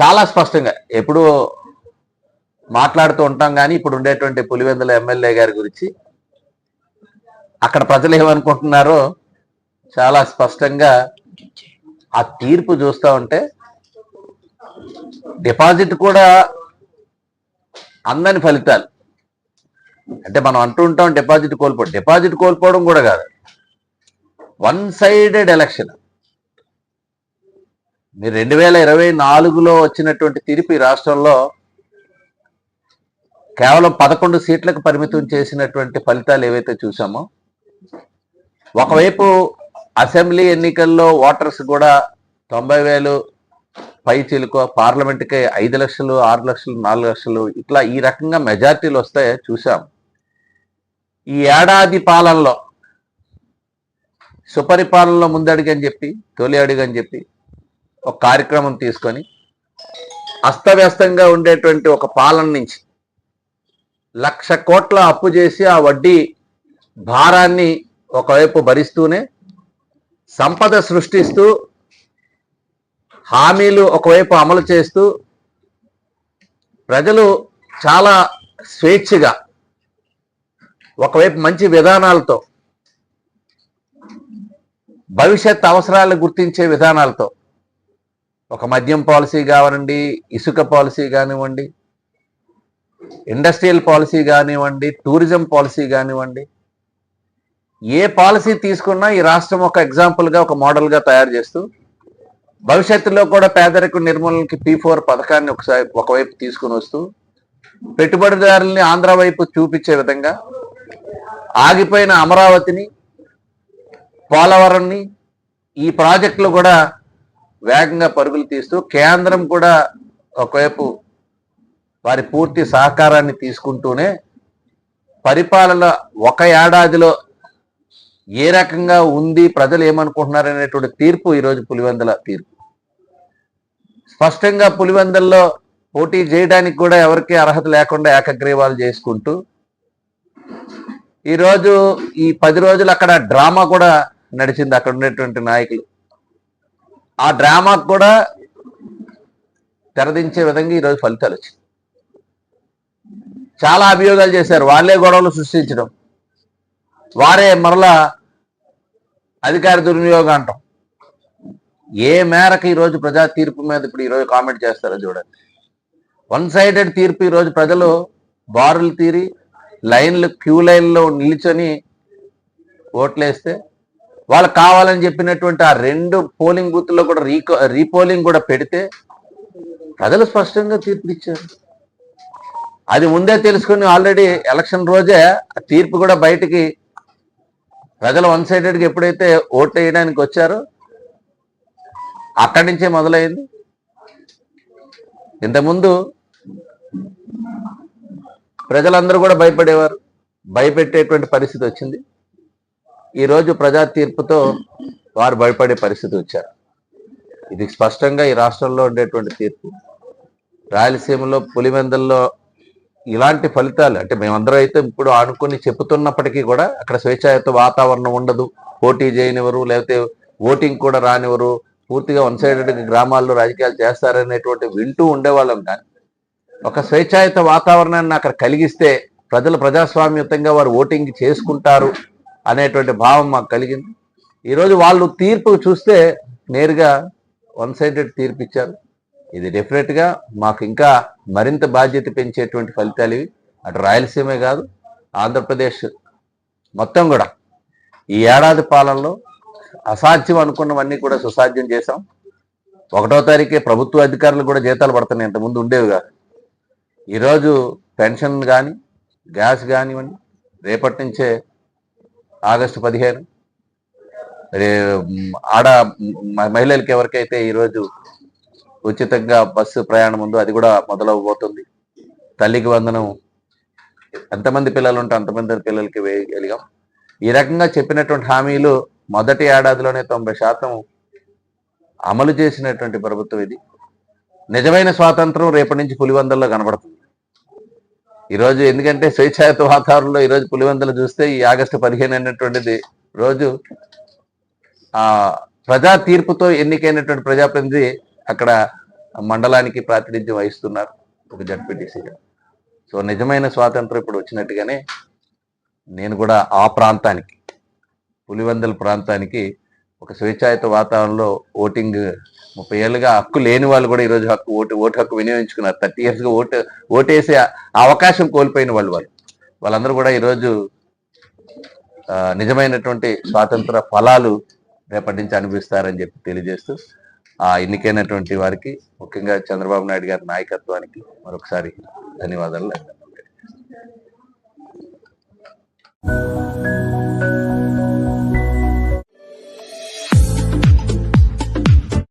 చాలా స్పష్టంగా. ఎప్పుడు మాట్లాడుతూ ఉంటాం కానీ ఇప్పుడు ఉండేటువంటి పులివెందుల ఎమ్మెల్యే గారి గురించి అక్కడ ప్రజలు ఏమనుకుంటున్నారో చాలా స్పష్టంగా ఆ తీర్పు చూస్తూ ఉంటే డిపాజిట్ కూడా అందని ఫలితాలు. అంటే మనం అంటూ ఉంటాం డిపాజిట్ కోల్పోవడం డిపాజిట్ కోల్పోవడం కూడా కాదు. One sided election. మీరు రెండు వేల ఇరవై నాలుగులో వచ్చినటువంటి తీర్పు ఈ రాష్ట్రంలో కేవలం పదకొండు సీట్లకు పరిమితం చేసినటువంటి ఫలితాలు ఏవైతే చూసామో ఒకవైపు అసెంబ్లీ ఎన్నికల్లో ఓటర్స్ కూడా తొంభై వేలు పై చిలుకో పార్లమెంట్కి ఐదు లక్షలు ఆరు లక్షలు నాలుగు లక్షలు ఇట్లా ఈ రకంగా మెజార్టీలు వస్తాయి చూసాం. ఈ ఏడాది పాలనలో సుపరిపాలనలో ముందడుగు అని చెప్పి తొలి అడుగు అని చెప్పి ఒక కార్యక్రమం తీసుకొని అస్తవ్యస్తంగా ఉండేటువంటి ఒక పాలన నుంచి లక్ష కోట్ల అప్పు చేసి ఆ వడ్డీ భారాన్ని ఒకవైపు భరిస్తూనే సంపద సృష్టిస్తూ హామీలు ఒకవైపు అమలు చేస్తూ ప్రజలు చాలా స్వేచ్ఛగా ఒకవైపు మంచి విధానాలతో భవిష్యత్ అవసరాలు గుర్తించే విధానాలతో ఒక మద్యం పాలసీ కానివ్వండి ఇసుక పాలసీ కానివ్వండి ఇండస్ట్రియల్ పాలసీ కానివ్వండి టూరిజం పాలసీ కానివ్వండి ఏ పాలసీ తీసుకున్నా ఈ రాష్ట్రం ఒక ఎగ్జాంపుల్గా ఒక మోడల్గా తయారు చేస్తూ భవిష్యత్తులో కూడా పేదరిక నిర్మూలనకి పీ ఫోర్ పథకాన్ని ఒకసారి ఒకవైపు తీసుకుని వస్తూ పెట్టుబడిదారుల్ని ఆంధ్ర వైపు చూపించే విధంగా ఆగిపోయిన అమరావతిని పోలవరంని ఈ ప్రాజెక్టులు కూడా వేగంగా పరుగులు తీస్తూ కేంద్రం కూడా ఒకవైపు వారి పూర్తి సహకారాన్ని తీసుకుంటూనే పరిపాలన ఒక ఏడాదిలో ఏ రకంగా ఉంది ప్రజలు ఏమనుకుంటున్నారు అనేటువంటి తీర్పు ఈరోజు పులివెందుల తీర్పు. స్పష్టంగా పులివెందుల్లో పోటీ చేయడానికి కూడా ఎవరికీ అర్హత లేకుండా ఏకగ్రీవాలు చేసుకుంటూ ఈరోజు ఈ పది రోజులు అక్కడ డ్రామా కూడా నడిచింది అక్కడ ఉండేటువంటి నాయకులు. ఆ డ్రామాకు కూడా తెరదించే విధంగా ఈరోజు ఫలితాలు వచ్చాయి చాలా అభియోగాలు చేశారు. వాళ్ళే గొడవలు సృష్టించడం. వారే మరలా అధికార దుర్వినియోగం అంటాం. ఏ మేరకు ఈరోజు ప్రజా తీర్పు మీద ఇప్పుడు ఈరోజు కామెంట్ చేస్తారో చూడండి. వన్ సైడెడ్ తీర్పు ఈరోజు ప్రజలు బారులు తీరి లైన్లు క్యూ లైన్లో నిల్చొని ఓట్లేస్తే వాళ్ళు కావాలని చెప్పినటువంటి ఆ రెండు పోలింగ్ బూత్లో కూడా రీకో రీపోలింగ్ కూడా పెడితే ప్రజలు స్పష్టంగా తీర్పు ఇచ్చారు. అది ముందే తెలుసుకుని ఆల్రెడీ ఎలక్షన్ రోజే తీర్పు కూడా బయటికి ప్రజలు వన్ సైడెడ్గా ఎప్పుడైతే ఓట్లు వేయడానికి వచ్చారో అక్కడి నుంచే మొదలైంది. ఇంతకుముందు ప్రజలందరూ కూడా భయపడేవారు. భయపెట్టేటువంటి పరిస్థితి వచ్చింది. ఈరోజు ప్రజా తీర్పుతో వారు భయపడే పరిస్థితి వచ్చారు. ఇది స్పష్టంగా ఈ రాష్ట్రంలో ఉండేటువంటి తీర్పు. రాయలసీమలో పులివెందల్లో ఇలాంటి ఫలితాలు అంటే మేమందరం అయితే ఇప్పుడు ఆనుకొని చెప్తున్నప్పటికీ కూడా అక్కడ స్వేచ్ఛాయుత వాతావరణం ఉండదు. పోటీ చేయనివ్వరు లేకపోతే ఓటింగ్ కూడా రానివ్వరు. పూర్తిగా వన్ సైడెడ్ గ్రామాల్లో రాజకీయాలు చేస్తారనేటువంటి వింటూ ఉండేవాళ్ళం కానీ ఒక స్వేచ్ఛాయుత వాతావరణాన్ని అక్కడ కలిగిస్తే ప్రజలు ప్రజాస్వామ్యతంగా వారు ఓటింగ్ చేసుకుంటారు. అనేటువంటి భావం మాకు కలిగింది. ఈరోజు వాళ్ళు తీర్పు చూస్తే నేరుగా వన్ సైడెడ్ తీర్పు ఇచ్చారు. ఇది డెఫినెట్గా మాకు ఇంకా మరింత బాధ్యత పెంచేటువంటి ఫలితాలు ఇవి. అటు రాయలసీమే కాదు ఆంధ్రప్రదేశ్ మొత్తం కూడా. ఈ ఏడాది పాలనలో అసాధ్యం అనుకున్నవన్నీ కూడా సుసాధ్యం చేశాం. ఒకటో తారీఖే ప్రభుత్వ అధికారులు కూడా జీతాలు పడుతున్నాయి. ఇంతకుముందు ఉండేవి కాదు. ఈరోజు పెన్షన్ కానీ గ్యాస్ కానివ్వండి రేపటి నుంచే ఆగస్టు పదిహేను. ఆడ మహిళలకి ఎవరికైతే ఈరోజు ఉచితంగా బస్సు ప్రయాణం ఉందో అది కూడా మొదలవబోతుంది తల్లికి వందనం. ఎంతమంది పిల్లలు ఉంటే అంతమంది పిల్లలకి వేయగలిగాం. ఈ రకంగా చెప్పినటువంటి హామీలు మొదటి ఏడాదిలోనే తొంభై శాతం అమలు చేసినటువంటి ప్రభుత్వం ఇది. నిజమైన స్వాతంత్రం రేపటి నుంచి పులివందల్లో కనబడుతుంది. ఈరోజు ఎందుకంటే స్వేచ్ఛాయుత వాతావరణంలో ఈరోజు పులివందలు చూస్తే ఈ ఆగస్టు పదిహేను అనేటువంటిది రోజు ఆ ప్రజా తీర్పుతో ఎన్నికైనటువంటి ప్రజాప్రతినిధి అక్కడ మండలానికి ప్రాతినిధ్యం వహిస్తున్నారు ఒక జడ్పీటీసీగా సో నిజమైన స్వాతంత్రం ఇప్పుడు వచ్చినట్టుగానే నేను కూడా ఆ ప్రాంతానికి పులివెందల ప్రాంతానికి ఒక స్వేచ్ఛాయుత వాతావరణంలో ఓటింగ్ ముప్పై ఏళ్ళుగా హక్కు లేని వాళ్ళు కూడా ఈరోజు హక్కు ఓటు ఓటు హక్కు వినియోగించుకున్నారు. థర్టీ ఇయర్స్గా ఓటు ఓటేసే అవకాశం కోల్పోయిన వాళ్ళు వాళ్ళు. వాళ్ళందరూ కూడా ఈరోజు నిజమైనటువంటి స్వాతంత్ర ఫలాలు రేపటి నుంచి అనిపిస్తారని చెప్పి తెలియజేస్తూ ఆ ఎన్నికైనటువంటి వారికి ముఖ్యంగా చంద్రబాబు నాయుడు గారి నాయకత్వానికి మరొకసారి ధన్యవాదాలు.